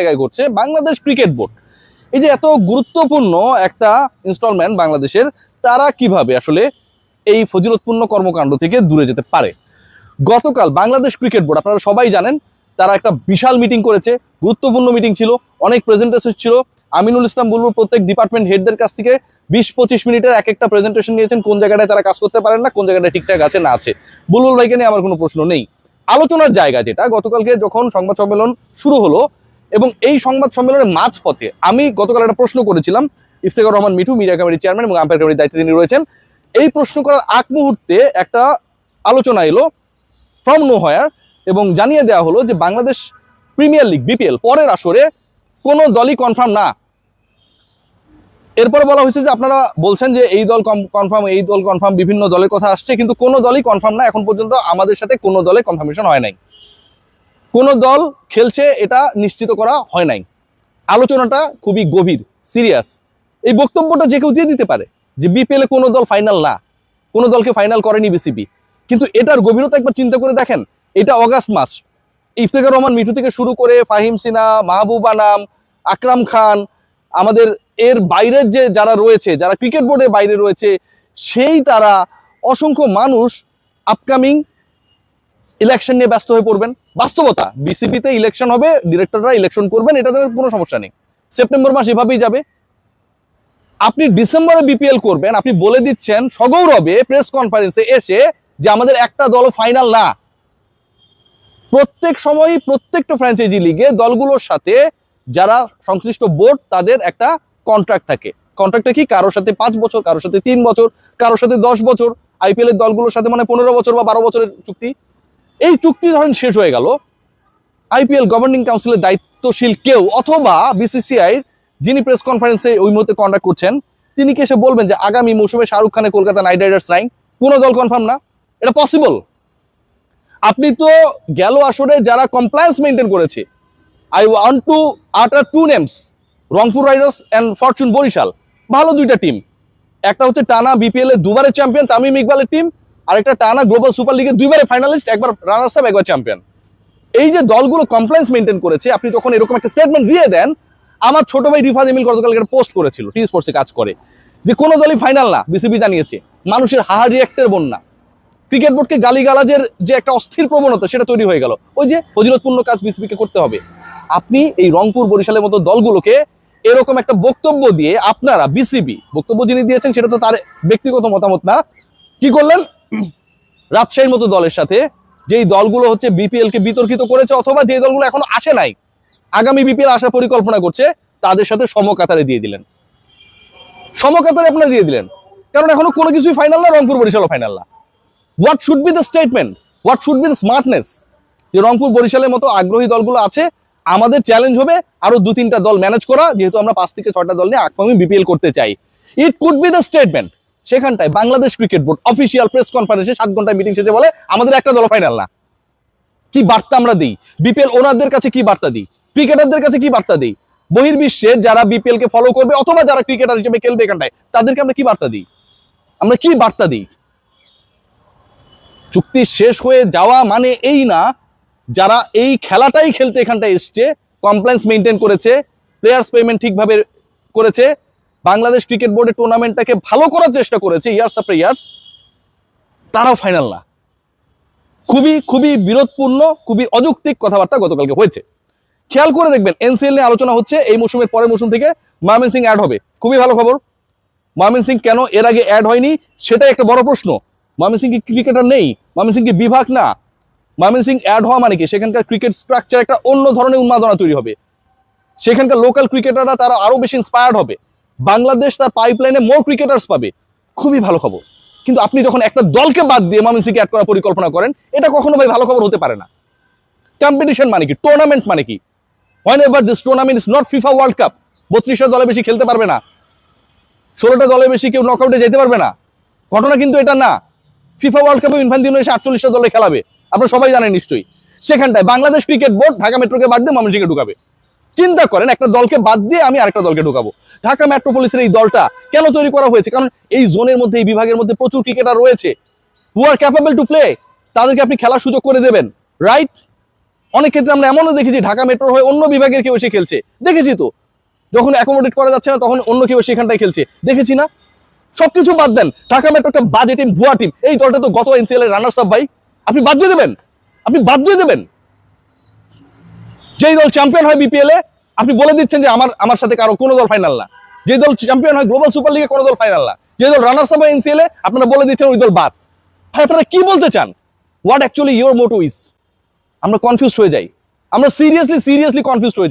জায়গায় ঘটছে, Bangladesh cricket board. এই যে এত গুরুত্বপূর্ণ একটা ইনস্টলমেন্ট বাংলাদেশের, তারা কীভাবে আসলে এই ফজিলতপূর্ণ কর্মকাণ্ড থেকে দূরে যেতে পারে? গতকাল বাংলাদেশ ক্রিকেট বোর্ড, আপনারা সবাই জানেন, তারা একটা বিশাল মিটিং করেছে, গুরুত্বপূর্ণ মিটিং ছিল, অনেক প্রেজেন্টেশন ছিল। আমিনুল ইসলাম বুলবুল প্রত্যেক ডিপার্টমেন্ট হেডদের কাছ থেকে বিশ পঁচিশ মিনিটের এক একটা প্রেজেন্টেশন নিয়েছেন, কোন জায়গাটায় তারা কাজ করতে পারেন না, কোন জায়গাটায় ঠিকঠাক আছে, না আছে। বুলবুল ভাইকে নিয়ে আমার কোনো প্রশ্ন নেই। আলোচনার জায়গা যেটা, গতকালকে যখন সংবাদ সম্মেলন শুরু হলো এবং এই সংবাদ সম্মেলনের মাঝপথে আমি গতকাল একটা প্রশ্ন করেছিলাম, ইফতেখার রহমান মিঠু মিডিয়া কমিটির চেয়ারম্যান এবং আম্পায়ার কমিটির দায়িত্বে তিনি রয়েছেন। এই প্রশ্ন করার আগ মুহূর্তে একটা আলোচনা এলো ফ্রম নো হয়ার এবং জানিয়ে দেওয়া হলো যে বাংলাদেশ প্রিমিয়ার লিগ, বিপিএল পরের আসরে কোনো দলই কনফার্ম না। এরপরে বলা হয়েছে যে আপনারা বলছেন যে এই দল কনফার্ম এই দল কনফার্ম বিভিন্ন দলের কথা আসছে, কিন্তু কোনো দলই কনফার্ম না। এখন পর্যন্ত আমাদের সাথে কোনো দলে কনফার্মেশন হয় নাই। কোনো দল খেলছে এটা নিশ্চিত করা হয় নাই। আলোচনাটা খুবই গভীর সিরিয়াস এই বক্তব্যটা যে কেউ দিয়ে দিতে পারে যে বিপিএল কোনো দল ফাইনাল না, কোনো দলকে ফাইনাল করেনি বিসিবি কিন্তু এটার গভীরতা একবার চিন্তা করে দেখেন, এটা অগাস্ট মাস। ইফতেখার রহমান মিঠু থেকে শুরু করে ফাহিম সিনা মাহবুব আনাম, আকরাম খান, আমাদের এর বাইরের যে যারা রয়েছে, যারা ক্রিকেট বোর্ডের বাইরে রয়েছে, সেই তারা অসংখ্য মানুষ আপকামিং ইলেকশন নিয়ে ব্যস্ত হয়ে পড়বেন। বাস্তবতা বিসিপিতে ইলেকশন হবে ডিরেক্টররা ইলেকশন করবেন এটাতে কোনো সমস্যা নেই। সেপ্টেম্বর মাস এভাবেই যাবে। আপনি ডিসেম্বরে বিপিএল করবেন, আপনি বলে দিচ্ছেন সগৌরবে প্রেস কনফারেন্সে এসে যে আমাদের একটা দল ফাইনাল না। প্রত্যেক সময়ই প্রত্যেকটা ফ্র্যাঞ্চাইজি লিগে দলগুলোর সাথে যারা সংশ্লিষ্ট বোর্ড তাদের একটা কন্ট্রাক্ট থাকে। কন্ট্রাক্টটা কি? কারোর সাথে পাঁচ বছর, কারোর সাথে তিন বছর, কারোর সাথে দশ বছর। আইপিএল এর দলগুলোর সাথে মানে পনেরো বছর বা বারো বছরের চুক্তি। এই চুক্তি ধরেন শেষ হয়ে গেল। আইপিএল গভর্নিং কাউন্সিলের দায়িত্বশীল কেউ অথবা বিসিসিআই যিনি প্রেস কনফারেন্সে ওই মুহূর্তে কন্ডাক্ট করছেন, তিনি কি এসে বলবেন যে আগামী মৌসুমে শাহরুখ খানের কলকাতা নাইট রাইডার্স নাই? কোনো দল কনফার্ম না? এটা পসিবল আপনি তো গেল আসরে যারা কমপ্লায়েন্স মেনটেন করেছে I want to utter two names Rangpur Riders and Fortune Barishal. ভালো দুইটা টিম একটা হচ্ছে টানা বিপিএল এর দুবারের চ্যাম্পিয়ন তামিম ইকবালের টিম আরেকটা টানা গ্লোবাল সুপার লিগের দুইবারে ফাইনালিস্ট একবার রানার্স আপ একবার চ্যাম্পিয়ন এই যে দলগুলো কমপ্লেন্স মেনটেন করেছে, আপনি যখন এরকম একটা স্টেটমেন্ট দিয়ে দেন, আমার ছোট ভাই রিফাজ এমিল গতকালকে একটা পোস্ট করেছিল টি স্পোর্টসে কাজ করে, যে কোনো দলই ফাইনাল না বিসিবি জানিয়েছে, মানুষের হাহা রিয়াক্টের বন্যা। ক্রিকেট বোর্ডকে গালিগালাজের যে একটা অস্থির প্রবণতা, সেটা তৈরি হয়ে গেল। ওই যে ফজিলতপূর্ণ কাজ বিসিবিকে করতে হবে। আপনি এই রংপুর বরিশালের মতো দলগুলোকে এরকম একটা বক্তব্য দিয়ে, আপনারা বিসিবি বক্তব্য যিনি দিয়েছেন, সেটা তো তার ব্যক্তিগত মতামত না, কি করলেন? রাজশাহীর মতো দলের সাথে যেই দলগুলো হচ্ছে বিপিএল কে বিতর্কিত করেছে অথবা যে দলগুলো এখনও আসে নাই, আগামী বিপিএল আসার পরিকল্পনা করছে, তাদের সাথে সমকাতারে দিয়ে দিলেন। সমকাতারে আপনারা দিয়ে দিলেন। কারণ এখনও কোনো কিছুই ফাইনাল না, রংপুর বরিশালও ফাইনাল না। What should be the statement what should be the smartness যে রংপুর বরিশালের মতো আগ্রহী দলগুলো আছে, আমাদের চ্যালেঞ্জ হবে আরও দু তিনটা দল ম্যানেজ করা, যেহেতু আমরা পাঁচ থেকে ছয়টা দল নিয়ে আগামী বিপিএল করতে চাই। It could be the statement সেখানটায় Bangladesh cricket board official press কনফারেন্সে সাত ঘণ্টা মিটিং শেষে বলে, আমাদের একটা দল ফাইনাল না। কি বার্তা আমরা দিই? বিপিএল ওনারদের কাছে কি বার্তা দিই? ক্রিকেটারদের কাছে কি বার্তা দিই? বহির্বিশ্বের যারা বিপিএল কে ফলো করবে অথবা যারা ক্রিকেটার হিসেবে খেলবে এখানটায়, তাদেরকে আমরা কি বার্তা দিই? আমরা কি বার্তা দিই? চুক্তি শেষ হয়ে যাওয়া মানে এই না, যারা এই খেলাটাই খেলতে এখানটায় এসছে কমপ্লেন্স মেনটেন করেছে প্লেয়ার্স পেমেন্ট ঠিকভাবে করেছে বাংলাদেশ ক্রিকেট বোর্ডের টুর্নামেন্টটাকে ভালো করার চেষ্টা করেছে ইয়ার্স আফটার ইয়ার্স। তারাও ফাইনাল না। খুবই খুবই বিরোধপূর্ণ, খুবই অযৌক্তিক কথাবার্তা গতকালকে হয়েছে। খেয়াল করে দেখবেন এনসিএল নিয়ে আলোচনা হচ্ছে এই মৌসুমের পরের মৌসুম থেকে ময়মন সিং অ্যাড হবে। খুবই ভালো খবর। ময়মন সিং কেন এর আগে অ্যাড হয়নি, সেটাই একটা বড় প্রশ্ন। ময়মন সিং কি ক্রিকেটার নেই? ময়মন সিং কি বিভাগ না? ময়মন সিং অ্যাড হওয়া মানে কি? সেখানকার ক্রিকেট স্ট্রাকচার একটা অন্য ধরনের উন্মাদনা তৈরি হবে। সেখানকার লোকাল ক্রিকেটাররা তারা আরও বেশি ইন্সপায়ার্ড হবে। বাংলাদেশ তার পাইপলাইনে মোর ক্রিকেটার্স পাবে। খুবই ভালো খবর। কিন্তু আপনি যখন একটা দলকে বাদ দিয়ে ময়মন সিংকে অ্যাড করার পরিকল্পনা করেন, এটা কখনো ভাই ভালো খবর হতে পারে না। কম্পিটিশন মানে কি? টুর্নামেন্ট মানে কি? Whenever this tournament is not FIFA World Cup বত্রিশটা দলে বেশি খেলতে পারবে না। ষোলোটা দলে বেশি কেউ নকআউটে যেতে পারবে না। ঘটনা কিন্তু এটা না। ফিফা ওয়ার্ল্ড কাপে ইনফান্তিনো এসে আটচল্লিশটা দলে খেলাবে। আপনারা সবাই জানেন নিশ্চয়ই। সেখানটায় বাংলাদেশ ক্রিকেট বোর্ড ঢাকা মেট্রোকে বাদ দিয়ে ময়মনসিংহে ঢুকাবে। চিন্তা করেন, একটা দলকে বাদ দিয়ে আমি আরেকটা দলকে ঢুকাবো। ঢাকা মেট্রোপলিসের এই দলটা কেন তৈরি করা হয়েছে? কারণ এই জোনের মধ্যে, এই বিভাগের মধ্যে প্রচুর ক্রিকেটার রয়েছে। Who are capable to play তাদেরকে আপনি খেলার সুযোগ করে দেবেন। রাইট অনেক ক্ষেত্রে আমরা এমনও দেখেছি, ঢাকা মেট্রোর হয়ে অন্য বিভাগের কেউ এসে খেলছে। দেখেছি তো। যখন অ্যাকোমোডেট করা যাচ্ছে না, তখন অন্য কেউ সেখানটায় খেলছে। দেখেছি না? সবকিছু বাদ দেন। ঢাকা মেট্রো একটা বাজে টিম ভুয়া টিম এই দলটা তো গত এনসিএল এর রানার্স আপ ভাই। আপনি বাদ দিয়ে দেবেন। আপনি বাদ দিয়ে দেবেন। যেই দল চ্যাম্পিয়ন হয় বিপিএল এ, আপনি বলে দিচ্ছেন যে আমার আমার সাথে কারও কোনো দল ফাইনাল না। যে দল চ্যাম্পিয়ন হয় গ্লোবাল সুপার লিগে কোনো দল ফাইনাল না। যে দল রানার্স আপ এনসিএল এ, আপনারা বলে দিচ্ছেন ওই দল বাদ। ভাই, আপনারা কি বলতে চান? What actually your motto is আমরা কনফিউজ হয়ে যাই। আমরা সিরিয়াসলি সিরিয়াসলি কনফিউজ হয়ে যাই।